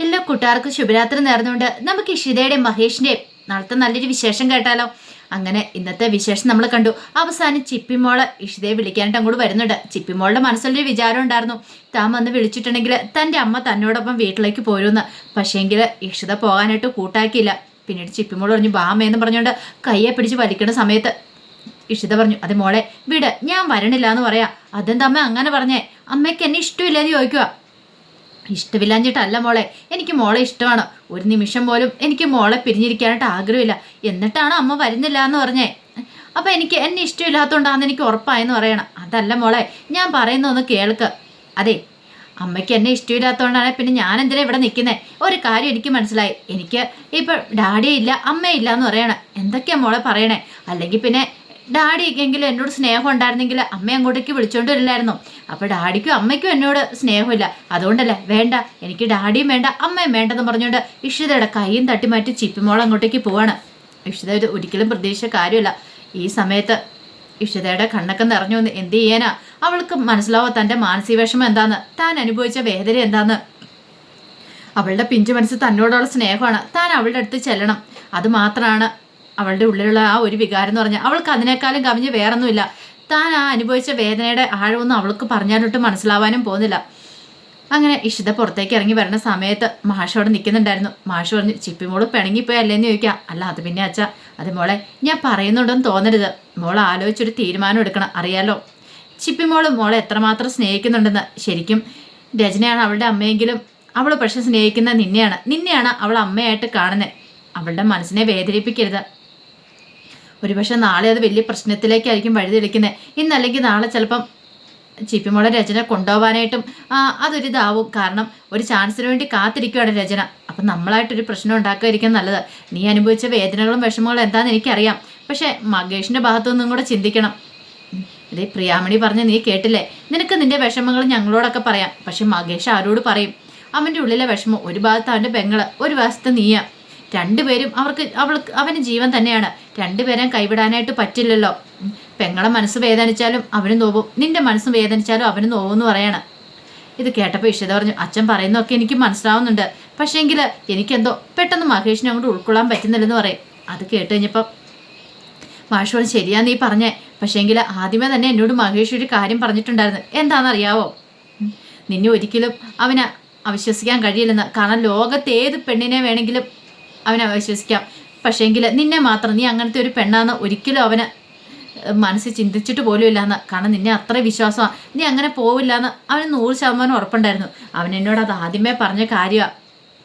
എല്ലാ കൂട്ടുകാർക്കും ശുഭരാത്രി നേർന്നുകൊണ്ട് നമുക്ക് ഇഷിതയുടെയും മഹേഷിന്റെ നാളത്തെ നല്ലൊരു വിശേഷം കേട്ടാലോ? അങ്ങനെ ഇന്നത്തെ വിശേഷം നമ്മൾ കണ്ടു. അവസാനം ചിപ്പിമോൾ ഇഷിതയെ വിളിക്കാനായിട്ട് അങ്ങോട്ട് വരുന്നുണ്ട്. ചിപ്പിമോളുടെ മനസ്സിലൊരു വിചാരം ഉണ്ടായിരുന്നു. താൻ വന്ന് വിളിച്ചിട്ടുണ്ടെങ്കിൽ തന്റെ അമ്മ തന്നോടൊപ്പം വീട്ടിലേക്ക് പോരുമെന്ന്. പക്ഷേങ്കിൽ ഇഷിത പോകാനായിട്ട് കൂട്ടാക്കിയില്ല. പിന്നീട് ചിപ്പിമോൾ പറഞ്ഞു ബാമയെന്ന് പറഞ്ഞുകൊണ്ട് കയ്യെ പിടിച്ച് വലിക്കുന്ന സമയത്ത് ഇഷിത പറഞ്ഞു അതെ മോളെ വിട് ഞാൻ വരണില്ല എന്ന് പറയാം. അതെന്താ അമ്മ അങ്ങനെ പറഞ്ഞേ? അമ്മയ്ക്ക് എന്നെ ഇഷ്ടമില്ലെന്ന് ചോദിക്കുക ഇഷ്ടമില്ലാഞ്ഞിട്ടല്ല മോളെ. എനിക്ക് മോളെ ഇഷ്ടമാണ്. ഒരു നിമിഷം പോലും എനിക്ക് മോളെ പിരിഞ്ഞിരിക്കാനായിട്ട് ആഗ്രഹമില്ല. എന്നിട്ടാണ് അമ്മ വരുന്നില്ല എന്ന് പറഞ്ഞേ. അപ്പം എനിക്ക് എന്നെ ഇഷ്ടമില്ലാത്തതുകൊണ്ടാണെന്ന് എനിക്ക് ഉറപ്പായെന്ന് പറയണം. അതല്ല മോളെ ഞാൻ പറയുന്ന ഒന്ന് കേൾക്ക്. അതെ അമ്മയ്ക്ക് എന്നെ ഇഷ്ടമില്ലാത്തതുകൊണ്ടാണ് പിന്നെ ഞാൻ എന്തിനാ ഇവിടെ നിൽക്കുന്നത് ഒരു കാര്യം എനിക്ക് മനസ്സിലായി. എനിക്ക് ഇപ്പം ഡാഡിയെ ഇല്ല അമ്മയില്ല എന്ന് പറയണം. എന്തൊക്കെയാണ് മോളെ പറയണേ? അല്ലെങ്കിൽ പിന്നെ ഡാഡിക്കെങ്കിലും എന്നോട് സ്നേഹം ഉണ്ടായിരുന്നെങ്കിൽ അമ്മ അങ്ങോട്ടേക്ക് വിളിച്ചോണ്ട് വരില്ലായിരുന്നു. അപ്പോൾ ഡാഡിക്കും അമ്മയ്ക്കും എന്നോട് സ്നേഹമില്ല. അതുകൊണ്ടല്ലേ വേണ്ട എനിക്ക് ഡാഡിയും വേണ്ട അമ്മയും വേണ്ടെന്ന് പറഞ്ഞുകൊണ്ട് ഇഷിതയുടെ കൈയും തട്ടി മാറ്റി ചിപ്പിമോൾ അങ്ങോട്ടേക്ക് പോവാണ്. ഇഷിത ഇത് ഒരിക്കലും പ്രതീക്ഷിച്ച കാര്യമില്ല. ഈ സമയത്ത് ഇഷിതയുടെ കണ്ണൊക്കെ നിറഞ്ഞു വന്ന് എന്ത് ചെയ്യാനാ? അവൾക്ക് മനസ്സിലാവോ തന്റെ മാനസിക വിഷമം എന്താന്ന്. താൻ അനുഭവിച്ച വേദന എന്താന്ന്. അവളുടെ പിഞ്ചു മനസ്സ് തന്നോടുള്ള സ്നേഹമാണ്. താൻ അവളുടെ അടുത്ത് ചെല്ലണം. അത് മാത്രമാണ് അവളുടെ ഉള്ളിലുള്ള ആ ഒരു വികാരം എന്ന് പറഞ്ഞാൽ അവൾക്ക് അതിനേക്കാളും കവിഞ്ഞ് വേറൊന്നുമില്ല. താൻ ആ അനുഭവിച്ച വേദനയുടെ ആഴമൊന്നും അവൾക്ക് പറഞ്ഞാലൊട്ട് മനസ്സിലാവാനും പോകുന്നില്ല. അങ്ങനെ ഇഷിത പുറത്തേക്ക് ഇറങ്ങി വരുന്ന സമയത്ത് മാഷോട് നിൽക്കുന്നുണ്ടായിരുന്നു. മാഷ് പറഞ്ഞു ചിപ്പിമോൾ പിണങ്ങിപ്പോയല്ലേന്ന് ചോദിക്കാം. അല്ല അത് പിന്നെ അച്ഛ അത് മോളെ ഞാൻ പറയുന്നുണ്ടെന്ന് തോന്നരുത്. മോൾ ആലോചിച്ചൊരു തീരുമാനം എടുക്കണം അറിയാലോ? ചിപ്പിമോൾ മോളെ എത്രമാത്രം സ്നേഹിക്കുന്നുണ്ടെന്ന് ശരിക്കും രചനയാണ് അവളുടെ അമ്മയെങ്കിലും അവൾ പക്ഷെ സ്നേഹിക്കുന്ന നിന്നെയാണ്. നിന്നെയാണ് അവൾ അമ്മയായിട്ട് കാണുന്നത് അവളുടെ മനസ്സിനെ വേദനിപ്പിക്കരുത്. ഒരുപക്ഷെ നാളെ അത് വലിയ പ്രശ്നത്തിലേക്കായിരിക്കും വഴിതെളിക്കുന്നത് ഇന്നല്ലെങ്കിൽ നാളെ ചിലപ്പം ചിപ്പിമോളെ രചന കൊണ്ടുപോകാനായിട്ടും അതൊരു ഇതാവും കാരണം ഒരു ചാൻസിന് വേണ്ടി കാത്തിരിക്കുകയാണ് രചന. അപ്പം നമ്മളായിട്ടൊരു പ്രശ്നം ഉണ്ടാക്കാതിരിക്കാൻ നല്ലത്. നീ അനുഭവിച്ച വേദനകളും വിഷമങ്ങളും എന്താണെന്ന് എനിക്കറിയാം. പക്ഷേ മകേഷിന്റെ ഭാഗത്തു നിന്നും കൂടെ ചിന്തിക്കണം. ഇതേ പ്രിയാമണി പറഞ്ഞ് നീ കേട്ടില്ലേ? നിനക്ക് നിന്റെ വിഷമങ്ങൾ ഞങ്ങളോടൊക്കെ പറയാം. പക്ഷെ മകേഷ് ആരോട് പറയും? അവന്റെ ഉള്ളിലെ വിഷമം ഒരു ഭാഗത്ത് അവന്റെ പെങ്ങൾ ഒരു വശത്ത് നീയാ. രണ്ടുപേരും അവർക്ക് അവൾക്ക് അവന് ജീവൻ തന്നെയാണ്. രണ്ടുപേരെയും കൈവിടാനായിട്ട് പറ്റില്ലല്ലോ. പെങ്ങളെ മനസ്സ് വേദനിച്ചാലും അവന് നോവും നിന്റെ മനസ്സ് വേദനിച്ചാലും അവന് എന്ന് പറയാണ്. ഇത് കേട്ടപ്പോൾ ഇഷിത പറഞ്ഞു അച്ഛൻ പറയുന്നതൊക്കെ എനിക്ക് മനസ്സിലാവുന്നുണ്ട്. പക്ഷേങ്കിൽ എനിക്കെന്തോ പെട്ടെന്ന് മഹേഷിനെ അങ്ങോട്ട് ഉൾക്കൊള്ളാൻ പറ്റുന്നില്ലെന്ന് പറയും. അത് കേട്ട് കഴിഞ്ഞപ്പം മാഷോട് ശരിയാ നീ പറഞ്ഞേ. പക്ഷേങ്കിൽ ആദ്യമേ തന്നെ എന്നോട് മഹേഷ് ഒരു കാര്യം പറഞ്ഞിട്ടുണ്ടായിരുന്നു. എന്താണെന്നറിയാവോ? നിന്നെ ഒരിക്കലും അവന് അവിശ്വസിക്കാൻ കഴിയില്ലെന്ന്. കാരണം ലോകത്തേത് പെണ്ണിനെ വേണമെങ്കിലും അവനെ വിശ്വസിക്കാം. പക്ഷേങ്കിൽ നിന്നെ മാത്രം നീ അങ്ങനത്തെ ഒരു പെണ്ണാന്ന് ഒരിക്കലും അവന് മനസ്സിൽ ചിന്തിച്ചിട്ട് പോലും ഇല്ലാന്ന്. കാരണം നിന്നെ അത്ര വിശ്വാസമാണ് നീ അങ്ങനെ പോവില്ലാന്ന് അവന് നൂറ് ശതമാനം ഉറപ്പുണ്ടായിരുന്നു. അവൻ എന്നോട് അത് ആദ്യമേ പറഞ്ഞ കാര്യമാണ്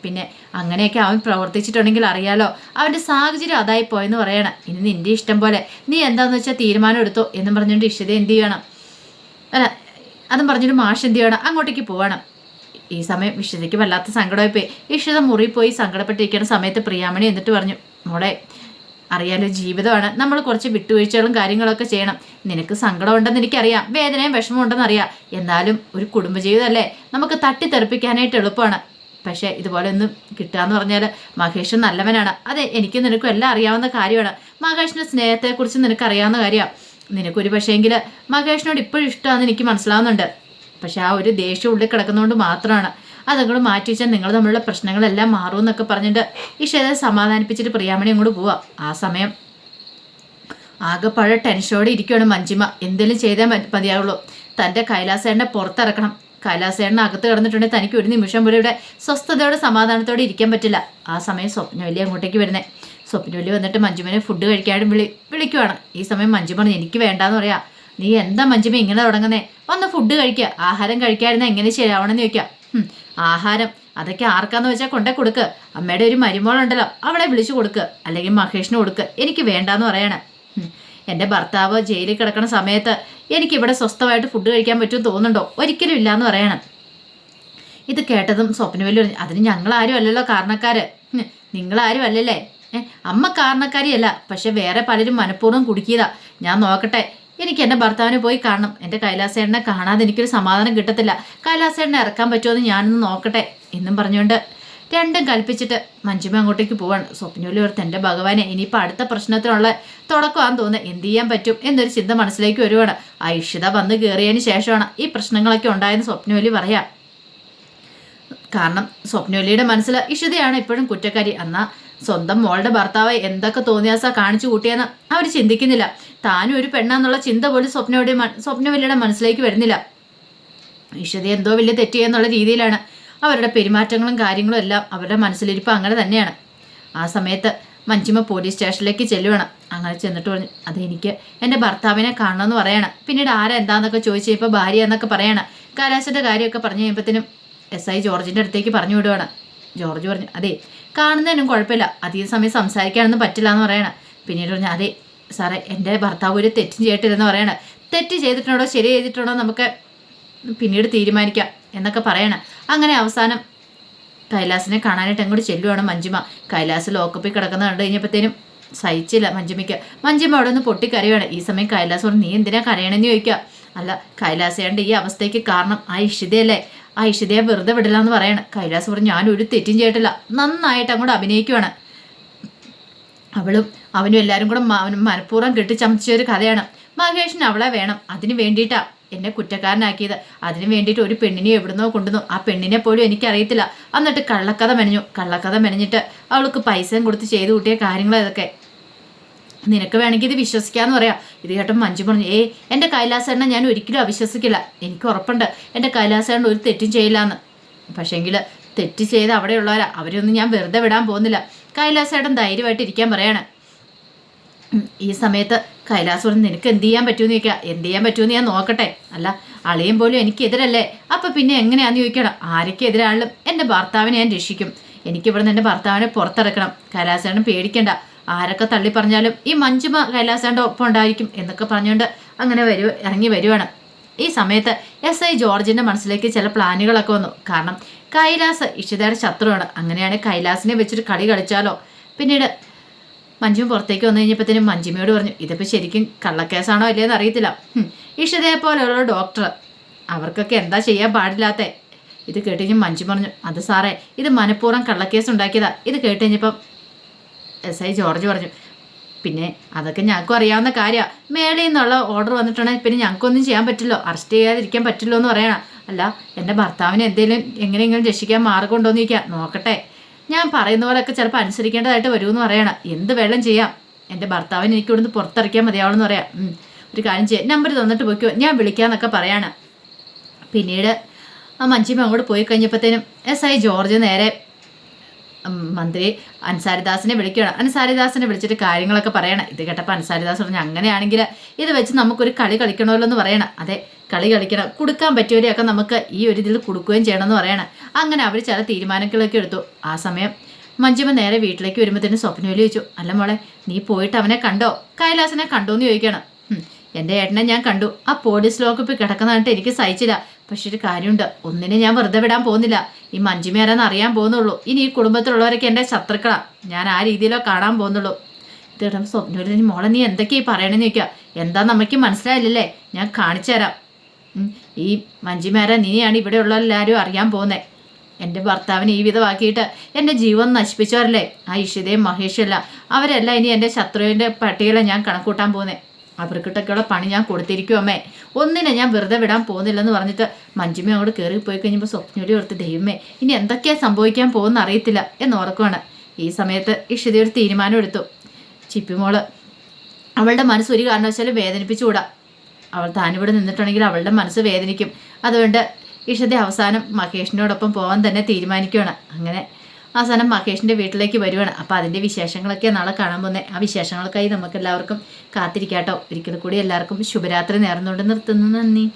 പിന്നെ അങ്ങനെയൊക്കെ അവൻ പ്രവർത്തിച്ചിട്ടുണ്ടെങ്കിൽ അറിയാലോ. അവന്റെ സാഹചര്യം അതായി പോയെന്ന് പറയണം. ഇനി നിന്റെ ഇഷ്ടം പോലെ നീ എന്താന്ന് വെച്ചാൽ തീരുമാനം എടുത്തോ എന്നും പറഞ്ഞുകൊണ്ട് ഇഷ്ടത എന്ത് ചെയ്യണം? അല്ല അതും പറഞ്ഞിട്ട് മാഷ് എന്ത് ചെയ്യണം? അങ്ങോട്ടേക്ക് പോവണം. ഈ സമയം ഇഷിതയ്ക്ക് വല്ലാത്ത സങ്കടമായി പോയി ഇഷിത മുറി പോയി സങ്കടപ്പെട്ടിരിക്കുന്ന സമയത്ത് പ്രിയാമണി എന്നിട്ട് പറഞ്ഞു മോളെ അറിയാലോ ജീവിതമാണ്. നമ്മൾ കുറച്ച് വിട്ടുവീഴ്ചകളും കാര്യങ്ങളൊക്കെ ചെയ്യണം. നിനക്ക് സങ്കടമുണ്ടെന്ന് എനിക്കറിയാം. വേദനയും വിഷമം ഉണ്ടെന്ന് അറിയാം. എന്നാലും ഒരു കുടുംബജീവിതമല്ലേ? നമുക്ക് തട്ടിത്തെറിപ്പിക്കാനായിട്ട് എളുപ്പമാണ്. പക്ഷേ ഇതുപോലെ ഒന്നും കിട്ടുക എന്ന് പറഞ്ഞാൽ മഹേഷ് നല്ലവനാണ്. അതെ എനിക്ക് നിനക്കും എല്ലാം അറിയാവുന്ന കാര്യമാണ്. മഹേഷിന്റെ സ്നേഹത്തെക്കുറിച്ച് നിനക്ക് അറിയാവുന്ന കാര്യമാണ്. നിനക്കൊരു പക്ഷേങ്കിൽ മഹേഷിനോട് ഇപ്പോഴും ഇഷ്ടമാണെന്ന് എനിക്ക് മനസ്സിലാവുന്നുണ്ട്. പക്ഷെ ആ ഒരു ദേഷ്യം ഉള്ളിൽ കിടക്കുന്നതുകൊണ്ട് മാത്രമാണ് അതങ്ങൾ മാറ്റി വെച്ചാൽ നിങ്ങൾ തമ്മിലുള്ള പ്രശ്നങ്ങളെല്ലാം മാറും എന്നൊക്കെ പറഞ്ഞിട്ട് ഇഷയെ സമാധാനിപ്പിച്ചിട്ട് പ്രിയാമണി അങ്ങോട്ട് പോവാം. ആ സമയം ആകെപ്പഴ ടെൻഷനോടെ ഇരിക്കുകയാണ് മഞ്ജിമ. എന്തെങ്കിലും ചെയ്താൽ മതിയാവുള്ളൂ. തന്റെ കൈലാസേണ്ണെ പുറത്തിറക്കണം. കൈലാസേണ്ണ അകത്ത് കിടന്നിട്ടുണ്ടെങ്കിൽ തനിക്ക് ഒരു നിമിഷം പോലും ഇവിടെ സ്വസ്ഥതയോടെ സമാധാനത്തോടെ ഇരിക്കാൻ പറ്റില്ല. ആ സമയം സ്വപ്നവല്ലി അങ്ങോട്ടേക്ക് വരുന്നത് സ്വപ്നവല്ലി വന്നിട്ട് മഞ്ജുമനെ ഫുഡ് കഴിക്കാനും വിളി വിളിക്കുവാണ്. ഈ സമയം മഞ്ജുമ എനിക്ക് വേണ്ടാന്ന് പറയാം. നീ എന്താ മഞ്ജുമ ഇങ്ങനെ തുടങ്ങുന്നേ? വന്ന് ഫുഡ് കഴിക്കുക ആഹാരം കഴിക്കാതിരുന്ന എങ്ങനെ ശരിയാവണമെന്ന് ചോദിക്കാം. ആഹാരം. അതൊക്കെ ആർക്കാന്ന് വെച്ചാൽ കൊണ്ടേ കൊടുക്ക്. അമ്മയുടെ ഒരു മരുമോളുണ്ടല്ലോ അവളെ വിളിച്ചു കൊടുക്ക്. അല്ലെങ്കിൽ മഹേഷിന് കൊടുക്ക്. എനിക്ക് വേണ്ടാന്ന് പറയണ. എന്റെ ഭർത്താവ് ജയിലിൽ കിടക്കുന്ന സമയത്ത് എനിക്കിവിടെ സ്വസ്ഥമായിട്ട് ഫുഡ് കഴിക്കാൻ പറ്റുമെന്ന് തോന്നുന്നുണ്ടോ? ഒരിക്കലും ഇല്ലയെന്ന് പറയണം. ഇത് കേട്ടതും സ്വപ്നവല്ലി പറഞ്ഞു അതിന് ഞങ്ങളാരും അല്ലല്ലോ കാരണക്കാര്. നിങ്ങളാരും അല്ലല്ലേ? അമ്മ കാരണക്കാരിയല്ല. പക്ഷെ വേറെ പലരും മനഃപൂർവം കുടുക്കിയതാ. ഞാൻ നോക്കട്ടെ. എനിക്ക് എന്റെ ഭർത്താവിനെ പോയി കാണണം. എന്റെ കൈലാസേണനെ കാണാതെ എനിക്കൊരു സമാധാനം കിട്ടത്തില്ല. കൈലാസേണനെ ഇറക്കാൻ പറ്റുമോ ഞാനൊന്ന് നോക്കട്ടെ എന്നും പറഞ്ഞുകൊണ്ട് രണ്ടും കൽപ്പിച്ചിട്ട് മഞ്ജുമ അങ്ങോട്ടേക്ക് പോവാണ്. സ്വപ്നോലി ഓർത്ത് എന്റെ ഭഗവാനെ. ഇനിയിപ്പോൾ അടുത്ത പ്രശ്നത്തിനുള്ള തുടക്കമാണെന്ന് തോന്നുന്നത് എന്ത് ചെയ്യാൻ പറ്റും എന്നൊരു ചിന്ത മനസ്സിലേക്ക് വരുവാണ്. ഐഷിത വന്ന് കയറിയതിന് ശേഷമാണ് ഈ പ്രശ്നങ്ങളൊക്കെ ഉണ്ടായെന്ന് സ്വപ്നോലി പറയാം. കാരണം സ്വപ്നോലിയുടെ മനസ്സിൽ ഇഷിതയാണ് ഇപ്പോഴും കുറ്റക്കാരി. എന്നാ സ്വന്തം മോളുടെ ഭർത്താവ് എന്തൊക്കെ തോന്നിയാസ കാണിച്ചു കൂട്ടിയെന്ന് അവർ ചിന്തിക്കുന്നില്ല. താനും ഒരു പെണ്ണാന്നുള്ള ചിന്ത പോലും സ്വപ്നയുടെ സ്വപ്നവല്ലിയുടെ മനസ്സിലേക്ക് വരുന്നില്ല. ഇഷിത എന്തോ വലിയ തെറ്റിയെന്നുള്ള രീതിയിലാണ് അവരുടെ പെരുമാറ്റങ്ങളും കാര്യങ്ങളും എല്ലാം അവരുടെ മനസ്സിലിരിപ്പ് അങ്ങനെ തന്നെയാണ്. ആ സമയത്ത് മഞ്ചിമ പോലീസ് സ്റ്റേഷനിലേക്ക് ചെല്ലുവാണ്. അങ്ങനെ ചെന്നിട്ട് പറഞ്ഞു അത് എനിക്ക് എന്റെ ഭർത്താവിനെ കാണണമെന്ന് പറയണം. പിന്നീട് ആരാ എന്താന്നൊക്കെ ചോദിച്ചു ഇപ്പോൾ ഭാര്യ എന്നൊക്കെ പറയണം. കൈലാസിന്റെ കാര്യമൊക്കെ പറഞ്ഞു കഴിയുമ്പോഴത്തേനും എസ് ഐ ജോർജിന്റെ അടുത്തേക്ക് പറഞ്ഞു വിടുവാണ്. ജോർജ് പറഞ്ഞു അതെ കാണുന്നതിനും കുഴപ്പമില്ല. അധിക സമയം സംസാരിക്കാനൊന്നും പറ്റില്ല എന്ന് പറയണം. പിന്നീട് പറഞ്ഞു അതെ സാറേ എന്റെ ഭർത്താവ് ഒരു തെറ്റും ചെയ്തിട്ടില്ലെന്ന് പറയണം. തെറ്റ് ചെയ്തിട്ടുണ്ടോ ശരി ചെയ്തിട്ടുണ്ടോ നമുക്ക് പിന്നീട് തീരുമാനിക്കാം എന്നൊക്കെ പറയണം. അങ്ങനെ അവസാനം കൈലാസിനെ കാണാനായിട്ട് അങ്ങോട്ട് ചെല്ലുവാണ് മഞ്ജുമ. കൈലാസ് ലോക്കപ്പിൽ കിടക്കുന്ന കണ്ടു കഴിഞ്ഞപ്പോഴത്തേനും സഹിച്ചില്ല മഞ്ജുമയ്ക്ക്. മഞ്ജുമ അവിടെ ഒന്ന് പൊട്ടിക്കരയാണ് ഈ സമയം കൈലാസ് പറഞ്ഞു നീ എന്തിനാ കരയണമെന്ന് ചോദിക്കുക അല്ല കൈലാസേണ്ട ഈ അവസ്ഥയ്ക്ക് കാരണം ആ ഇഷിതയല്ലേ? ആ വെറുതെ വിടില്ല എന്ന് പറയണം. കൈലാസ് പറഞ്ഞു ഞാൻ ഒരു തെറ്റും ചെയ്തിട്ടില്ല. നന്നായിട്ട് അങ്ങോട്ട് അഭിനയിക്കുവാണ്. അവളും അവനും എല്ലാവരും കൂടെ മനഃപൂർവം കെട്ടിച്ചമച്ച ഒരു കഥയാണ്. മഹേഷിന് അവളെ വേണം. അതിന് വേണ്ടിയിട്ടാ എന്നെ കുറ്റക്കാരനാക്കിയത്. അതിന് വേണ്ടിയിട്ട് ഒരു പെണ്ണിനെ എവിടുന്നോ കൊണ്ടുവന്നു. ആ പെണ്ണിനെ പോലും എനിക്കറിയത്തില്ല. എന്നിട്ട് കള്ളക്കഥ മെനഞ്ഞു. കള്ളക്കഥ മെനഞ്ഞിട്ട് അവൾക്ക് പൈസയും കൊടുത്ത് ചെയ്തു കൂട്ടിയ കാര്യങ്ങൾ ഇതൊക്കെ. നിനക്ക് വേണമെങ്കിൽ ഇത് വിശ്വസിക്കാന്ന് പറയാം. ഇത് കേട്ടോ മഞ്ജു പറഞ്ഞു ഏ എന്റെ കൈലാസേണ്ണ ഞാൻ ഒരിക്കലും അവിശ്വസിക്കില്ല. എനിക്ക് ഉറപ്പുണ്ട്. എന്റെ കൈലാസേണ്ണ ഒരു തെറ്റും ചെയ്യില്ലാന്ന്. പക്ഷേങ്കിൽ തെറ്റ് ചെയ്ത് അവിടെയുള്ളവരാ. അവരൊന്നും ഞാൻ വെറുതെ വിടാൻ പോകുന്നില്ല. കൈലാസേട്ടൻ ധൈര്യമായിട്ട് ഇരിക്കാൻ പറയാണ്. ഈ സമയത്ത് കൈലാസ് പറഞ്ഞു നിനക്ക് എന്ത് ചെയ്യാൻ പറ്റുമെന്ന് ചോദിക്കുക എന്ത് ചെയ്യാൻ പറ്റുമെന്ന് ഞാൻ നോക്കട്ടെ. അല്ല അളിയും പോലും എനിക്കെതിരല്ലേ. അപ്പം പിന്നെ എങ്ങനെയാന്ന് ചോദിക്കണം. ആരൊക്കെതിരാളും എന്റെ ഭർത്താവിനെ ഞാൻ രക്ഷിക്കും. എനിക്കിവിടുന്ന് എന്റെ ഭർത്താവിനെ പുറത്തിറക്കണം. കൈലാസേട്ടൻ പേടിക്കണ്ട. ആരൊക്കെ തള്ളി പറഞ്ഞാലും ഈ മഞ്ജുമ കൈലാസേണ്ട ഒപ്പം ഉണ്ടായിരിക്കും എന്നൊക്കെ പറഞ്ഞുകൊണ്ട് അങ്ങനെ വരുവ ഇറങ്ങി വരുവാണ്. ഈ സമയത്ത് എസ് ഐ ജോർജിന്റെ മനസ്സിലേക്ക് ചില പ്ലാനുകളൊക്കെ വന്നു. കാരണം കൈലാസ് ഇഷിതയുടെ ശത്രുവാണ്. അങ്ങനെയാണ് കൈലാസിനെ വെച്ചൊരു കളി കളിച്ചാലോ? പിന്നീട് മഞ്ജു പുറത്തേക്ക് വന്നു കഴിഞ്ഞപ്പോഴത്തേനും മഞ്ജിമയോട് പറഞ്ഞു ഇതിപ്പോൾ ശരിക്കും കള്ളക്കേസാണോ അല്ലേന്ന് അറിയത്തില്ല. ഇഷിതയെ പോലെയുള്ള ഡോക്ടർ അവർക്കൊക്കെ എന്താ ചെയ്യാൻ പാടില്ലാത്ത? ഇത് കേട്ട് കഴിഞ്ഞ് മഞ്ജു പറഞ്ഞു അത് സാറേ ഇത് മനഃപൂർവം കള്ളക്കേസ് ഉണ്ടാക്കിയതാ. ഇത് കേട്ട് കഴിഞ്ഞപ്പം എസ് ഐ ജോർജ് പറഞ്ഞു. പിന്നെ അതൊക്കെ ഞങ്ങൾക്കും അറിയാവുന്ന കാര്യമാണ് മേളിൽ നിന്നുള്ള ഓർഡർ വന്നിട്ടുണ്ടെങ്കിൽ പിന്നെ ഞങ്ങൾക്കൊന്നും ചെയ്യാൻ പറ്റില്ലോ. അറസ്റ്റ് ചെയ്യാതിരിക്കാൻ പറ്റില്ലോ എന്ന് പറയണം. അല്ല എന്റെ ഭർത്താവിനെ എന്തെങ്കിലും എങ്ങനെയെങ്കിലും രക്ഷിക്കാൻ മാർഗമുണ്ടോ എന്ന് ചോദിക്കാം. നോക്കട്ടെ. ഞാൻ പറയുന്ന പോലെയൊക്കെ ചിലപ്പോൾ അനുസരിക്കേണ്ടതായിട്ട് വരുമെന്ന് പറയണം. എന്ത് വെള്ളം ചെയ്യാം? എന്റെ ഭർത്താവിനെ എനിക്ക് ഇവിടുന്ന് പുറത്തിറക്കിയാൽ മതിയാവണമെന്ന് പറയാം. ഒരു കാര്യം ചെയ്യാം. നമ്പർ തന്നിട്ട് പോയിക്കോ. ഞാൻ വിളിക്കാമെന്നൊക്കെ പറയാണ്. പിന്നീട് ആ മഞ്ചിമ അങ്ങോട്ട് പോയി കഴിഞ്ഞപ്പോഴത്തേനും എസ് ഐ ജോർജ് നേരെ മന്ത്രി അൻസാരിദാസിനെ വിളിക്കണം അൻസാരിദാസിനെ വിളിച്ചിട്ട് കാര്യങ്ങളൊക്കെ പറയണം. ഇത് കേട്ടപ്പോൾ അൻസാരിദാസ് പറഞ്ഞു അങ്ങനെയാണെങ്കിൽ ഇത് വെച്ച് നമുക്കൊരു കളി കളിക്കണമല്ലോ എന്ന് പറയണം. അതെ കളി കളിക്കണം. കൊടുക്കാൻ പറ്റിയവരെയൊക്കെ നമുക്ക് ഈ ഒരു ഇതിൽ കൊടുക്കുകയും ചെയ്യണമെന്ന് പറയണം. അങ്ങനെ അവർ ചില തീരുമാനങ്ങളൊക്കെ എടുത്തു. ആ സമയം മഞ്ജുമ നേരെ വീട്ടിലേക്ക് വരുമ്പോഴത്തേന് സ്വപ്നവേലി ചോദിച്ചു അല്ല മോളെ നീ പോയിട്ട് അവനെ കണ്ടോ? കൈലാസനെ കണ്ടോ എന്ന് ചോദിക്കണം എന്റെ ഏട്ടനെ ഞാൻ കണ്ടു. ആ പോലീസ് ലോക്കപ്പിൽ കിടക്കുന്നതായിട്ട് എനിക്ക് സഹിച്ചില്ല. പക്ഷെ ഒരു കാര്യമുണ്ട്. ഒന്നിനെ ഞാൻ വെറുതെ വിടാൻ പോകുന്നില്ല. ഈ മഞ്ജുമേരെന്ന് അറിയാൻ പോകുന്നുള്ളൂ. ഇനി ഈ കുടുംബത്തിലുള്ളവരൊക്കെ എന്റെ ശത്രുക്കളാ. ഞാൻ ആ രീതിയിലോ കാണാൻ പോകുന്നുള്ളൂ. ഇത് കേട്ടപ്പോൾ സ്വപ്നവേലി മോളെ നീ എന്തൊക്കെയാ ഈ പറയണെന്ന് ചോദിക്കുക എന്താ നമുക്ക് മനസ്സിലായില്ലല്ലേ? ഞാൻ കാണിച്ചു തരാം. ഈ മഞ്ജുമേര നീയാണ് ഇവിടെയുള്ള എല്ലാവരും അറിയാൻ പോകുന്നത് എന്റെ ഭർത്താവിനെ ഈ വിധമാക്കിയിട്ട് എന്റെ ജീവൻ നശിപ്പിച്ചവരല്ലേ? ആ ഇഷിതയും മഹേഷും അവരെല്ലാം ഇനി എന്റെ ശത്രുവിന്റെ പട്ടികയിലാണ് ഞാൻ കണക്കൂട്ടാൻ പോകുന്നത് അവർക്കിട്ടൊക്കെയുള്ള പണി ഞാൻ കൊടുത്തിരിക്കും അമ്മേ. ഒന്നിനെ ഞാൻ വെറുതെ വിടാൻ പോകുന്നില്ലെന്ന് പറഞ്ഞിട്ട് മഞ്ജുമ അങ്ങോട്ട് കയറി പോയി കഴിഞ്ഞപ്പോൾ സ്വപ്നയോട് ഓർത്ത് ദൈവമേ ഇനി എന്തൊക്കെയാണ് സംഭവിക്കാൻ പോകുന്ന അറിയത്തില്ല എന്ന് ഓർക്കുവാണ് ഈ സമയത്ത് ഇഷിത ഒരു തീരുമാനം എടുത്തു. ചിപ്പിമോൾ അവളുടെ മനസ്സ് ഒരു കാരണവശാലും വേദനിപ്പിച്ചുകൂടാ അവൾ താനിവിടെ നിന്നിട്ടുണ്ടെങ്കിൽ അവളുടെ മനസ്സ് വേദനിക്കും. അതുകൊണ്ട് ഇഷത്തെ അവസാനം മഹേഷിനോടൊപ്പം പോകാൻ തന്നെ തീരുമാനിക്കുകയാണ് അങ്ങനെ അവസാനം മഹേഷിന്റെ വീട്ടിലേക്ക് വരുവാണ്. അപ്പോൾ അതിന്റെ വിശേഷങ്ങളൊക്കെ നാളെ കാണാൻ പോകുന്നത് ആ വിശേഷങ്ങൾക്കായി നമുക്ക് എല്ലാവർക്കും കാത്തിരിക്കാട്ടോ. ഒരിക്കൽ കൂടി എല്ലാവർക്കും ശുഭരാത്രി നേർന്നുകൊണ്ട് നിർത്തുന്നു. നന്ദി.